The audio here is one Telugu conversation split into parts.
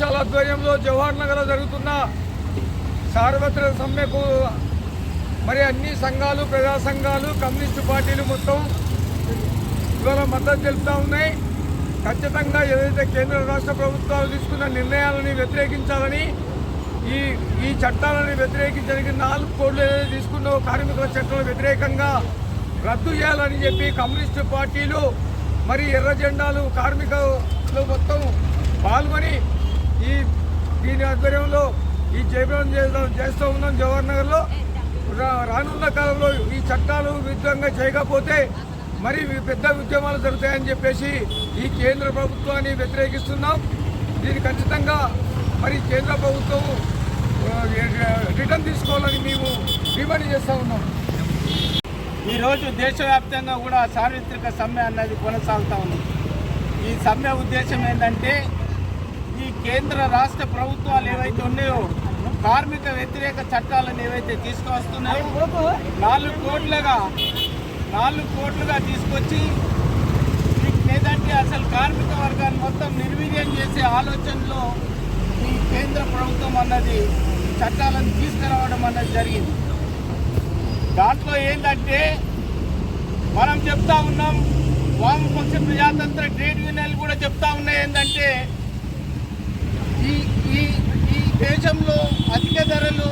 వామపక్షాల ఆధ్వర్యంలో జవహర్ నగర్లో జరుగుతున్న సార్వత్రిక సమ్మెకు మరి అన్ని సంఘాలు ప్రజా సంఘాలు కమ్యూనిస్టు పార్టీలు మొత్తం ఇవాళ మద్దతు తెలుపుతూ ఉన్నాయి. ఖచ్చితంగా ఏదైతే కేంద్ర రాష్ట్ర ప్రభుత్వాలు తీసుకున్న నిర్ణయాలని వ్యతిరేకించాలని ఈ ఈ చట్టాలను వ్యతిరేకించడానికి నాలుగు కోట్లు ఏదైతే తీసుకున్న కార్మికుల చట్టాలను వ్యతిరేకంగా రద్దు చేయాలని చెప్పి కమ్యూనిస్టు పార్టీలు మరి ఎర్ర జెండాలు కార్మికులు మొత్తం పాల్గొని ఈ దీని ఆధ్వర్యంలో ఈ జయప్రదం చేద్దాం చేస్తూ ఉన్నాం జవహర్ నగర్లో. రా- రానున్న కాలంలో ఈ చట్టాలు విధంగా చేయకపోతే మరి పెద్ద ఉద్యమాలు జరుగుతాయని చెప్పేసి ఈ కేంద్ర ప్రభుత్వాన్ని వ్యతిరేకిస్తున్నాం. దీన్ని ఖచ్చితంగా మరి కేంద్ర ప్రభుత్వం రిటర్న్ తీసుకోవాలని మేము డిమాండ్ చేస్తూ ఉన్నాం. ఈరోజు దేశవ్యాప్తంగా కూడా సార్వత్రిక సమ్మె అన్నది కొనసాగుతూ ఉంది. ఈ సమ్మె ఉద్దేశం ఏంటంటే ఈ కేంద్ర రాష్ట్ర ప్రభుత్వాలు ఏవైతే ఉన్నాయో కార్మిక వ్యతిరేక చట్టాలను ఏవైతే తీసుకువస్తున్నాయో నాలుగు కోట్లుగా నాలుగు కోట్లుగా తీసుకొచ్చి లేదంటే అసలు కార్మిక వర్గాన్ని మొత్తం నిర్వీర్యం చేసే ఆలోచనలో ఈ కేంద్ర ప్రభుత్వం అన్నది చట్టాలను తీసుకురావడం అన్నది జరిగింది. దాంట్లో ఏంటంటే మనం చెప్తా ఉన్నాం వామపక్ష ప్రజాతంత్ర ట్రేడ్ యూనియన్లు కూడా చెప్తా ఉన్నాయి ఏంటంటే ఈ ఈ ఈ దేశంలో అధిక ధరలు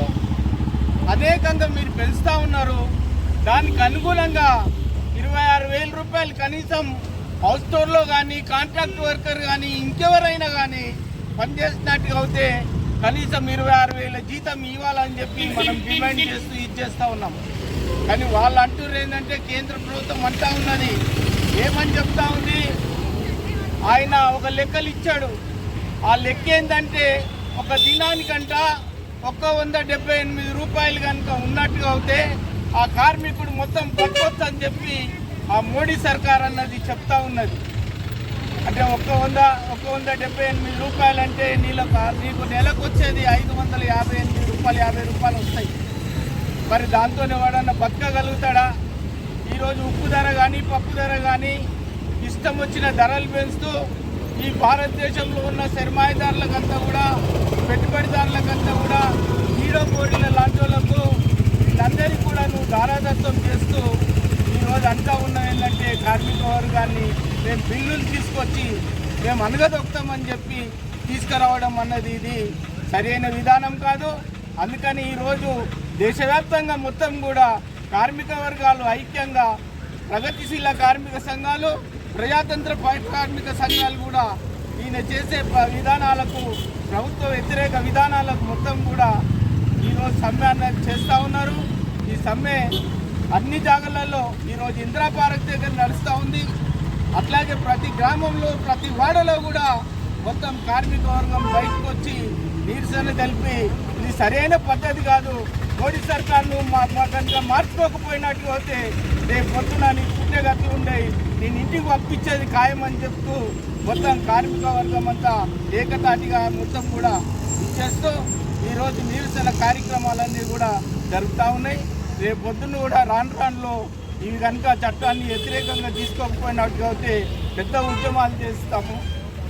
అనేకంగా మీరు పెంచుతూ ఉన్నారు. దానికి అనుగుణంగా ఇరవై ఆరు వేల రూపాయలు కనీసం హౌస్ స్టోర్లో కానీ కాంట్రాక్ట్ వర్కర్ కానీ ఇంకెవరైనా కానీ పనిచేసినట్టుగా అయితే కనీసం ఇరవై ఆరు వేల జీతం ఇవ్వాలని చెప్పి మనం డిమాండ్ చేస్తూ ఇది చేస్తూ ఉన్నాం. కానీ వాళ్ళు అంటున్నారు ఏంటంటే కేంద్ర ప్రభుత్వం అంటా ఉన్నది. ఏమని చెప్తా ఉంది? ఆయన ఒక లెక్కలు ఇచ్చాడు. ఆ లెక్క ఏంటంటే ఒక దినానికంట ఒక్క వంద డెబ్బై ఎనిమిది రూపాయలు కనుక ఉన్నట్టుగా అవుతే ఆ కార్మికుడు మొత్తం బతకొచ్చు అని చెప్పి ఆ మోడీ సర్కార్ అన్నది చెప్తా ఉన్నది. అంటే ఒక్క వంద ఒక్క వంద డెబ్బై ఎనిమిది రూపాయలు అంటే నీళ్ళకు నీకు నెలకు వచ్చేది ఐదు వందల యాభై ఎనిమిది రూపాయలు యాభై రూపాయలు వస్తాయి. మరి దాంతోనే వాడన్నా బతకగలుగుతాడా? ఈరోజు ఉప్పు ధర కానీ పప్పు ధర కానీ ఇష్టం వచ్చిన ధరలు పెంచుతూ ఈ భారతదేశంలో ఉన్న సర్మాయదారులకంతా కూడా పెట్టుబడిదారులకంతా కూడా హీరో కోడిల లాంటి వాళ్ళకు వీళ్ళందరికీ కూడా నువ్వు దారాదత్వం చేస్తూ ఈరోజు అంతా ఉన్న ఏంటంటే కార్మిక వర్గాన్ని మేము బిల్లులు తీసుకొచ్చి మేము అనగదొక్కుతామని చెప్పి తీసుకురావడం అన్నది ఇది సరైన విధానం కాదు. అందుకని ఈరోజు దేశవ్యాప్తంగా మొత్తం కూడా కార్మిక వర్గాలు ఐక్యంగా ప్రగతిశీల కార్మిక సంఘాలు ప్రజాతంత్ర పా- కార్మిక సంఘాలు కూడా ఈయన చేసే విధానాలకు ప్రభుత్వ వ్యతిరేక విధానాలకు మొత్తం కూడా ఈరోజు సమ్మె అన్నది చేస్తూ ఉన్నారు. ఈ సమ్మె అన్ని జాగాలలో ఈరోజు ఇందిరా పార్క్ దగ్గర నడుస్తూ ఉంది. అట్లాగే ప్రతి గ్రామంలో ప్రతి వాడలో కూడా మొత్తం కార్మిక వర్గం బయటకు వచ్చి నిరసన తెలిపి ఇది సరైన పద్ధతి కాదు. మోడీ సర్కార్ను మా కనుక మార్చుకోకపోయినట్టు అయితే రేపు పొద్దున నీకు పుట్టేగట్లు ఉండేవి నేను ఇంటికి పంపించేది ఖాయమని చెప్తూ మొత్తం కార్మిక వర్గం అంతా ఏకతాటిగా మొత్తం కూడా ఇచ్చేస్తూ ఈరోజు నిరసన కార్యక్రమాలన్నీ కూడా జరుగుతూ ఉన్నాయి. రేపు పొద్దున్న కూడా రాను రానులో ఇవి కనుక చట్టాన్ని వ్యతిరేకంగా తీసుకోకపోయినట్టు అయితే పెద్ద ఉద్యమాలు చేస్తాము.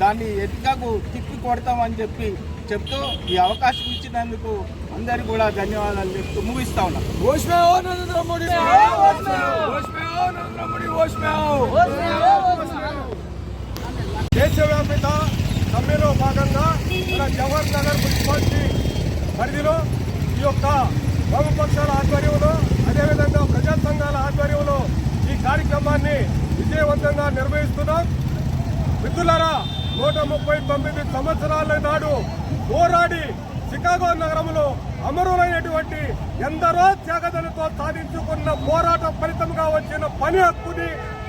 దాన్ని ఎటుకకు తిప్పి కొడతామని చెప్పి చెప్తూ ఈ అవకాశం ఇచ్చినందుకు అందరికీ కూడా ధన్యవాదాలు చెప్తూ ముగిస్తా ఉన్నాం. దేశవ్యాపిత సమ్మెలో భాగంగా జవహర్ నగర్ మున్సిపాలిటీ పరిధిలో ఈ యొక్క వామపక్షాల ఆధ్వర్యంలో అదేవిధంగా ప్రజా సంఘాల ఆధ్వర్యంలో ఈ కార్యక్రమాన్ని విజయవంతంగా నిర్వహిస్తున్నాం. మిత్రులారా నూట ముప్పై తొమ్మిది సంవత్సరాల నాడు పోరాడి చికాగో నగరంలో అమరులైనటువంటి ఎందరో త్యాగదలతో సాధించుకున్న పోరాట ఫలితంగా వచ్చిన పని హక్కుని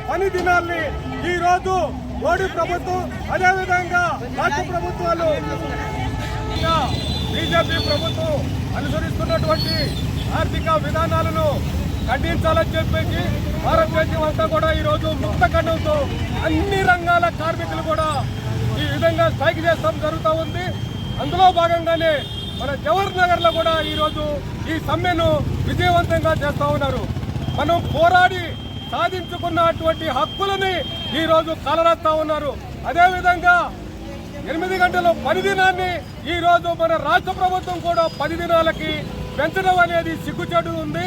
పని దినాల్ని ఈ రోజు మోడీ ప్రభుత్వం అదేవిధంగా రాష్ట్ర ప్రభుత్వాలు ఇంకా బీజేపీ ప్రభుత్వం అనుసరిస్తున్నటువంటి ఆర్థిక విధానాలను ఖండించాలని చెప్పేసి భారతదేశం అంతా కూడా ఈరోజు ముక్త ఖండంతో అన్ని రంగాల కార్మికులు కూడా ఈ విధంగా స్ట్రైక్ చేస్తాం జరుగుతూ ఉంది. అందులో భాగంగానే మన జవహర్ నగర్లో కూడా ఈరోజు ఈ సమ్మెను విజయవంతంగా చేస్తూ ఉన్నారు. మనం పోరాడి సాధించుకున్నటువంటి హక్కులని ఈరోజు కలరాస్తా ఉన్నారు. అదేవిధంగా ఎనిమిది గంటల పని దినాన్ని ఈ రోజు మన రాష్ట్ర ప్రభుత్వం కూడా పది దినాలకి పెంచడం అనేది సిగ్గుచేటు ఉంది.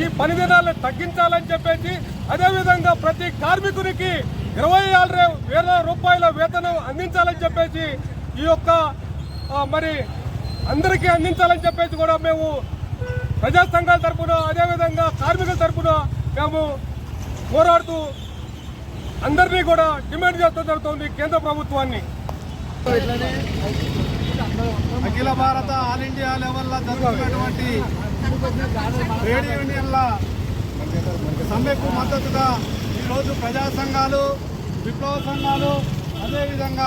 ఈ పని దినాలను తగ్గించాలని చెప్పేసి అదేవిధంగా ప్రతి కార్మికునికి ఇరవై ఆరు వేల రూపాయల వేతనం అందించాలని చెప్పేసి ఈ యొక్క మరి అందరికీ అందించాలని చెప్పేసి కూడా మేము ప్రజా సంఘాల తరపున అదేవిధంగా కార్మికుల తరపున మేము పోరాడుతూ అందరినీ కూడా డిమాండ్ చేస్తూ జరుగుతుంది కేంద్ర ప్రభుత్వాన్ని. అఖిల భారత ఆల్ ఇండియా లెవెల్లో జరుగుతున్నటువంటి ట్రేడ్ యూనియన్ల సమ్మెకు మద్దతుగా ఈరోజు ప్రజా సంఘాలు విప్లవ సంఘాలు అదేవిధంగా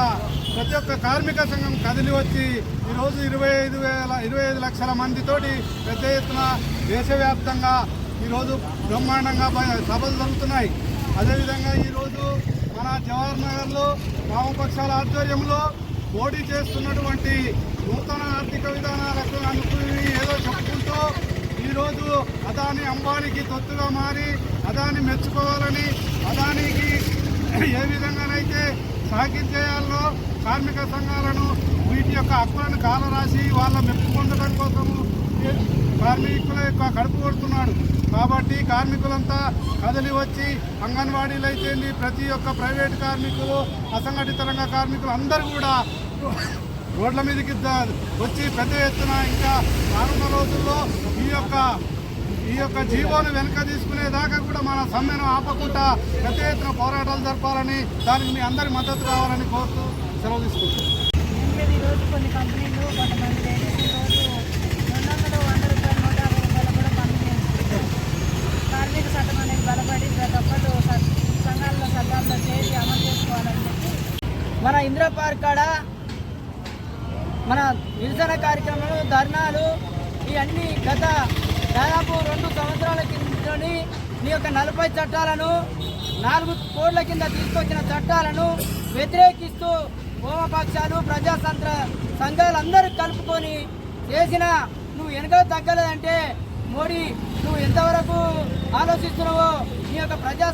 ప్రతి ఒక్క కార్మిక సంఘం కదిలి వచ్చి ఈరోజు ఇరవై ఐదు వేల ఇరవై ఐదు లక్షల మందితోటి పెద్ద ఎత్తున దేశవ్యాప్తంగా ఈరోజు బ్రహ్మాండంగా సభలు జరుగుతున్నాయి. అదేవిధంగా ఈరోజు మన జవహర్ నగర్లో వామపక్షాల ఆధ్వర్యంలో పోటీ చేస్తున్నటువంటి నూతన ఆర్థిక విధానాలకు అనుకుని ఏదో చెప్పుకుంటూ ఈరోజు అదాని అంబానీకి తొత్తుగా మారి అదాని మెచ్చుకోవాలని అదానికి ఏ విధంగానైతే సాగిం చేయాలో కార్మిక సంఘాలను వీటి యొక్క హక్కులను కాలరాసి వాళ్ళ మెప్పు పొందడం కోసము కార్మికుల యొక్క కడుపు కొడుతున్నాడు. కాబట్టి కార్మికులంతా కదలి వచ్చి అంగన్వాడీలు అయితే ప్రతి ఒక్క ప్రైవేట్ కార్మికులు అసంఘటిత రంగ కార్మికులు అందరూ కూడా రోడ్ల మీదకి వచ్చి పెద్ద ఎత్తున ఇంకా రానున్న రోజుల్లో ఈ యొక్క ఈ యొక్క జీవోను వెనక తీసుకునేదాకా కూడా మన సమ్మెను ఆపకుండా పెద్ద ఎత్తున పోరాటాలు జరపాలని దానికి మీ అందరి మద్దతు కావాలని కోరుతూ సెలవు తీసుకుంటున్నాను మేము ఈరోజు కొన్ని కంపెనీలు కొంతమంది లేడీస్ ఈరోజు రెండు వందలు వంద రూపాయలు నూట యాభై రూపాయలు కూడా పనులు చేస్తున్నారు కార్మిక చట్టం అనేది బలపడి ప్రతి సంఘాల్లో సంఘాల్లో చేరి అమలు చేసుకోవాలని చెప్పి. మన ఇందిరా పార్క్ కాడ మన నిరసన కార్యక్రమాలు ధర్నాలు ఇవన్నీ గత దాదాపు రెండు సంవత్సరాల కిందని నీ యొక్క నలభై చట్టాలను నాలుగు కోట్ల కింద తీసుకొచ్చిన చట్టాలను వ్యతిరేకిస్తూ హోమపక్షాలు ప్రజాతంత్ర సంఘాలందరూ కలుపుకొని చేసిన నువ్వు వెనుక తగ్గలేదంటే మోడీ నువ్వు ఎంతవరకు ఆలోచిస్తున్నావో నీ యొక్క ప్రజా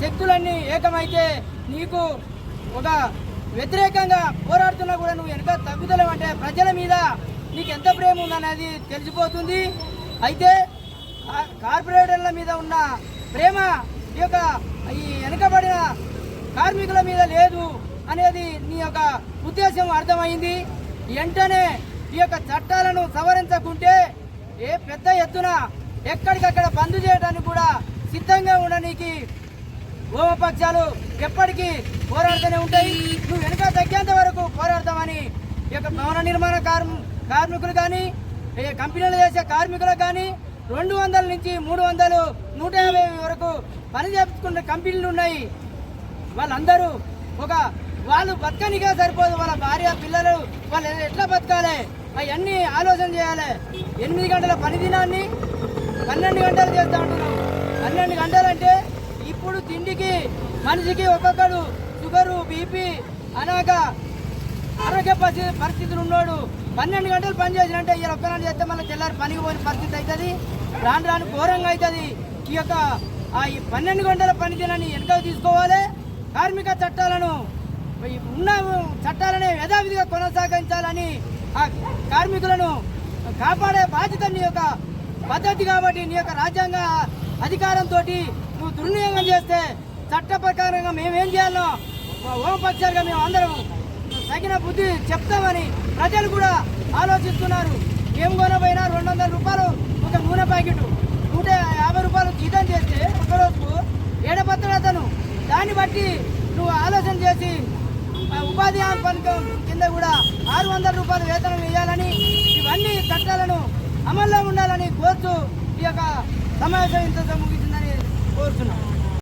శక్తులన్నీ ఏకమైతే నీకు ఒక వ్యతిరేకంగా పోరాడుతున్నా కూడా నువ్వు వెనుక తగ్గుదలం అంటే ప్రజల మీద నీకు ఎంత ప్రేమ ఉందనేది తెలిసిపోతుంది. అయితే కార్పొరేటర్ల మీద ఉన్న ప్రేమ ఈ యొక్క ఈ వెనుకబడిన కార్మికుల మీద లేదు అనేది నీ యొక్క ఉద్దేశం అర్థమైంది. వెంటనే ఈ యొక్క చట్టాలను సవరించకుంటే ఏ పెద్ద ఎత్తున ఎక్కడికక్కడ బంద్ చేయడానికి కూడా సిద్ధంగా ఉండడానికి హోమపక్షాలు ఎప్పటికీ పోరాడుతూనే ఉంటాయి. నువ్వు వెనుక తగ్గేంత వరకు పోరాడతామని ఈ యొక్క భవన నిర్మాణ కార్మికులు కానీ కంపెనీలు చేసే కార్మికులకు కానీ రెండు వందల నుంచి మూడు వందలు నూట యాభై వరకు పని చేపించుకునే కంపెనీలు ఉన్నాయి. వాళ్ళందరూ ఒక వాళ్ళు బతకనిగా సరిపోదు. వాళ్ళ భార్య పిల్లలు వాళ్ళు ఎట్లా బతకాలి? అవన్నీ ఆలోచన చేయాలి. ఎనిమిది గంటల పని దినాన్ని పన్నెండు గంటలు చేస్తూ ఉంటున్నాం పన్నెండు గంటలంటే ఇప్పుడు తిండికి మనిషికి ఒక్కొక్కడు షుగరు బీపీ అనేక ఆరోగ్య పరిస్థితి పరిస్థితులు ఉన్నాడు పన్నెండు గంటలు పని చేసినంటే ఈ ఒక్కనాడు చేస్తే మళ్ళీ తెల్లారి పనికి పోయిన పరిస్థితి అవుతుంది రాను రాను ఘోరంగా అవుతుంది ఈ యొక్క ఈ పన్నెండు గంటల పని దినాన్ని వెనుక తీసుకోవాలి. కార్మిక చట్టాలను ఉన్న చట్టాలనే యథావిధిగా కొనసాగించాలని ఆ కార్మికులను కాపాడే బాధ్యత నీ యొక్క పద్ధతి కాబట్టి నీ యొక్క రాజ్యాంగ అధికారంతో నువ్వు దుర్వినియోగం చేస్తే చట్ట ప్రకారంగా మేమేం చేయాలో ఓంపక్షాలుగా మేము అందరం తగిన బుద్ధి చెప్తామని ప్రజలు కూడా ఆలోచిస్తున్నారు. ఏం కొనపోయినా రెండు వందల రూపాయలు ఒక నూనె ప్యాకెట్ నూట యాభై రూపాయలు జీతం చేస్తే ఒకరోజు ఏడపత్రుడు అతను దాన్ని బట్టి నువ్వు ఆలోచన చేసి ఉపాధి హామీ పథకం కింద కూడా ఆరు వందల రూపాయలు వేతనం వేయాలని ఇవన్నీ చట్టాలను అమల్లో ఉండాలని కోరుతూ ఈ యొక్క సమావేశం ఇంత ముగిసిందని కోరుతున్నాను.